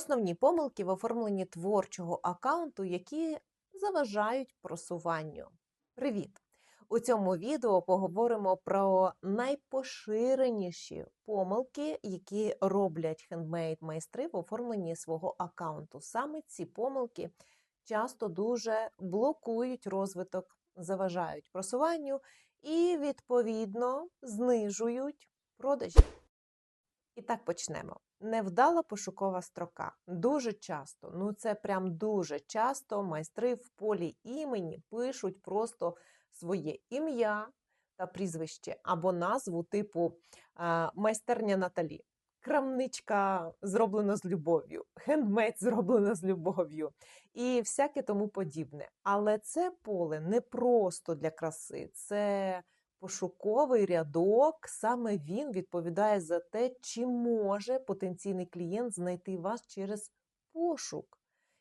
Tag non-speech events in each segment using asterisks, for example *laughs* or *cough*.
Основні помилки в оформленні творчого аккаунту, які заважають просуванню. Привіт! У цьому відео поговоримо про найпоширеніші помилки, які роблять хендмейд майстри в оформленні свого аккаунту. Саме ці помилки часто дуже блокують розвиток, заважають просуванню і, відповідно, знижують продажі. І так почнемо. Невдала пошукова строка. Дуже часто, ну це прям дуже часто майстри в полі імені пишуть просто своє ім'я та прізвище або назву типу майстерня Наталі. Крамничка зроблена з любов'ю, хендмейд зроблена з любов'ю і всяке тому подібне. Але це поле не просто для краси, це пошуковий рядок, саме він відповідає за те, чи може потенційний клієнт знайти вас через пошук.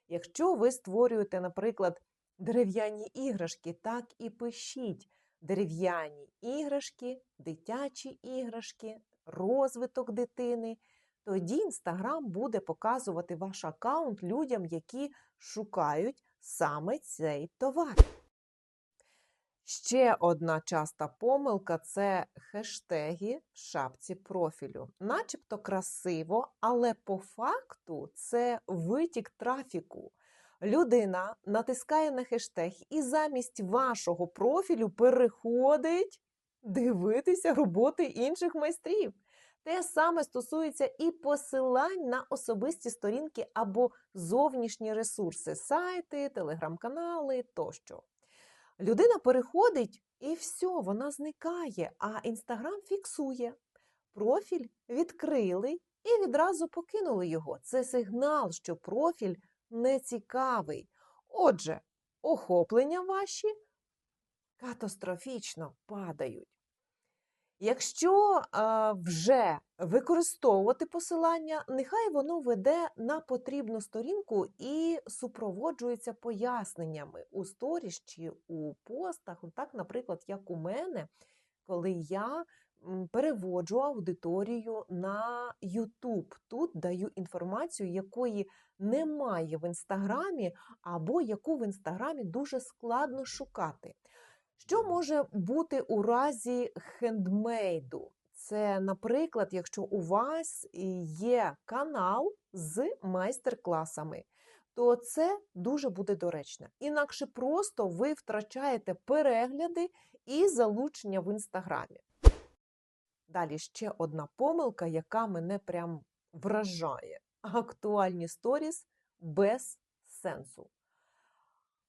Якщо ви створюєте, наприклад, дерев'яні іграшки, так і пишіть дерев'яні іграшки, дитячі іграшки, розвиток дитини. Тоді Інстаграм буде показувати ваш аккаунт людям, які шукають саме цей товар. Ще одна часта помилка це хештеги в шапці профілю. Начебто красиво, але по факту це витік трафіку. Людина натискає на хештег і замість вашого профілю переходить дивитися роботи інших майстрів. Те саме стосується і посилань на особисті сторінки або зовнішні ресурси, сайти, телеграм-канали тощо. Людина переходить і все, вона зникає, а Інстаграм фіксує. Профіль відкрили і відразу покинули його. Це сигнал, що профіль не цікавий. Отже, охоплення ваші катастрофічно падають. Якщо вже використовувати посилання, нехай воно веде на потрібну сторінку і супроводжується поясненнями у сторіс у постах. Так, наприклад, як у мене, коли я переводжу аудиторію на YouTube. Тут даю інформацію, якої немає в інстаграмі, або яку в інстаграмі дуже складно шукати. Що може бути у разі хендмейду? Це, наприклад, якщо у вас є канал з майстер-класами, то це дуже буде доречно. Інакше просто ви втрачаєте перегляди і залучення в інстаграмі. Далі ще одна помилка, яка мене прям вражає: актуальні сторіс без сенсу.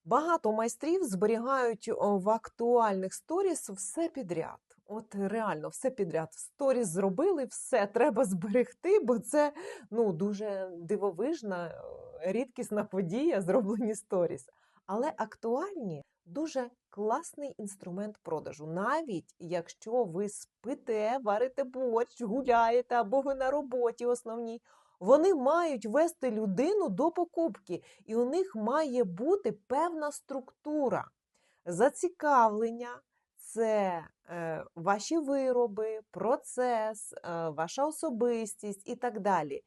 Багато майстрів зберігають в актуальних сторіс все підряд. От реально, все підряд. Сторіс зробили, все треба зберегти, бо це ну, дуже дивовижна, е, рідкісна подія, зроблені сторіс. Але актуальні дуже класний інструмент продажу. Навіть якщо ви спите, варите борщ, гуляєте або ви на роботі основній. Вони мають вести людину до покупки, і у них має бути певна структура. Зацікавлення це е, ваші вироби, процес, е, ваша особистість і так далі.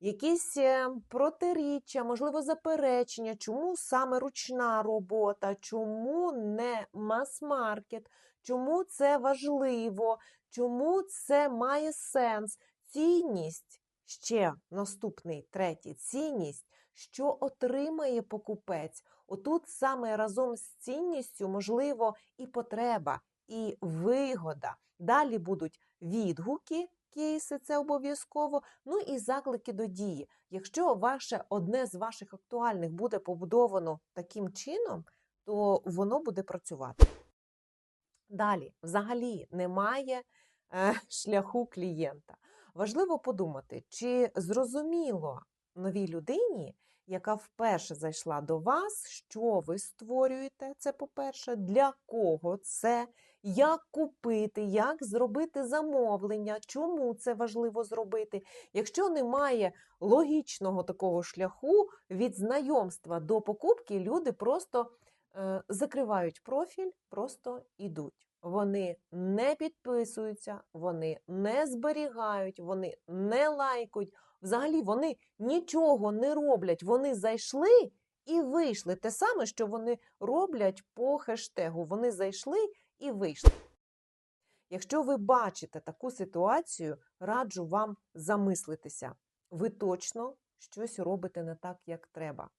Якісь е, протиріччя, можливо, заперечення, чому саме ручна робота, чому не мас-маркет, чому це важливо, чому це має сенс, цінність. Ще наступний третій цінність, що отримає покупець. Отут саме разом з цінністю, можливо, і потреба, і вигода. Далі будуть відгуки, кейси, це обов'язково. Ну і заклики до дії. Якщо ваше одне з ваших актуальних буде побудовано таким чином, то воно буде працювати. Далі, взагалі, немає е, *laughs* шляху клієнта. Важливо подумати, чи зрозуміло новій людині, яка вперше зайшла до вас, що ви створюєте, це по-перше, для кого це, як купити, як зробити замовлення, чому це важливо зробити. Якщо немає логічного такого шляху від знайомства до покупки, люди просто закривають профіль, просто йдуть. Вони не підписуються, вони не зберігають, вони не лайкають, Взагалі вони нічого не роблять, вони зайшли і вийшли. Те саме, що вони роблять по хештегу. Вони зайшли і вийшли. Якщо ви бачите таку ситуацію, раджу вам замислитися. Ви точно щось робите не так, як треба.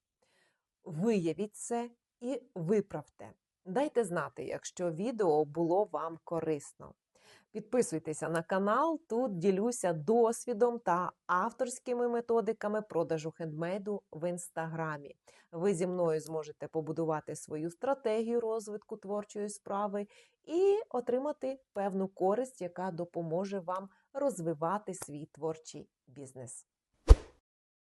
Виявіть це і виправте. Дайте знати, якщо відео було вам корисно. Підписуйтеся на канал, тут ділюся досвідом та авторськими методиками продажу хендмейду в інстаграмі. Ви зі мною зможете побудувати свою стратегію розвитку творчої справи і отримати певну користь, яка допоможе вам розвивати свій творчий бізнес.